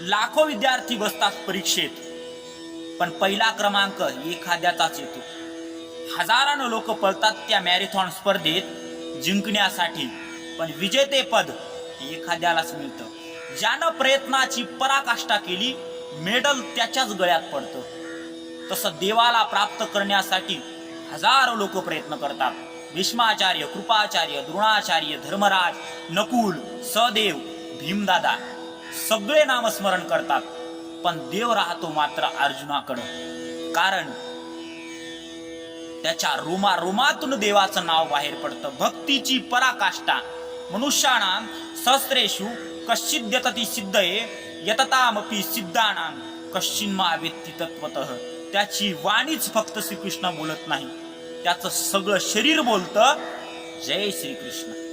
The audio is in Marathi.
लाखो विद्यार्थी बसतात परीक्षेत. पण पहिला क्रमांक एखाद्याचाच येतो. हजारानं लोक पळतात त्या मॅरेथॉन स्पर्धेत जिंकण्यासाठी. पण विजेतेपद एखाद्यालाच मिळतं. ज्यानं प्रयत्नाची पराकाष्ठा केली मेडल त्याच्याच गळ्यात पडतं. तसं देवाला प्राप्त करण्यासाठी हजारो लोक प्रयत्न करतात. भीष्माचार्य कृपाचार्य द्रोणाचार्य धर्मराज नकुल सदेव भीमदादा. सगळे नामस्मरण करतात पण देव राहतो मात्र अर्जुनाकडं कारण त्याच्या रोमा रोमातून देवाचं नाव बाहेर पडतं. भक्तीची पराकाष्ठा. मनुष्याणाम सहस्रेषु कश्चिद्यतती सिद्धये यततामपि सिद्धानां कश्चिन्मा व्यक्ती तत्वत त्याची वाणीच फक्त श्रीकृष्ण बोलत नाही. त्याचं सगळं शरीर बोलतं जय श्रीकृष्ण.